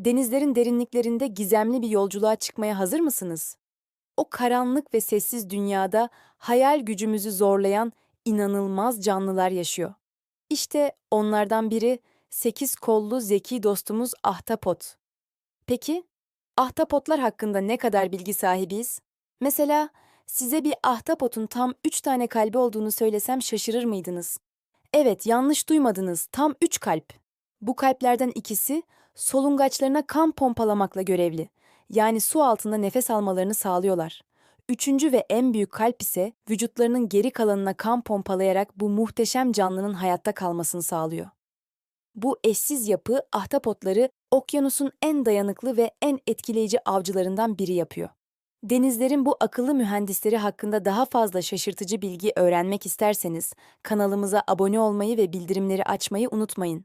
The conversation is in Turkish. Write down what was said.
Denizlerin derinliklerinde gizemli bir yolculuğa çıkmaya hazır mısınız? O karanlık ve sessiz dünyada hayal gücümüzü zorlayan inanılmaz canlılar yaşıyor. İşte onlardan biri sekiz kollu zeki dostumuz ahtapot. Peki, ahtapotlar hakkında ne kadar bilgi sahibiyiz? Mesela size bir ahtapotun tam üç tane kalbi olduğunu söylesem şaşırır mıydınız? Evet, yanlış duymadınız. Tam üç kalp. Bu kalplerden ikisi solungaçlarına kan pompalamakla görevli. Yani su altında nefes almalarını sağlıyorlar. Üçüncü ve en büyük kalp ise vücutlarının geri kalanına kan pompalayarak bu muhteşem canlının hayatta kalmasını sağlıyor. Bu eşsiz yapı ahtapotları okyanusun en dayanıklı ve en etkileyici avcılarından biri yapıyor. Denizlerin bu akıllı mühendisleri hakkında daha fazla şaşırtıcı bilgi öğrenmek isterseniz kanalımıza abone olmayı ve bildirimleri açmayı unutmayın.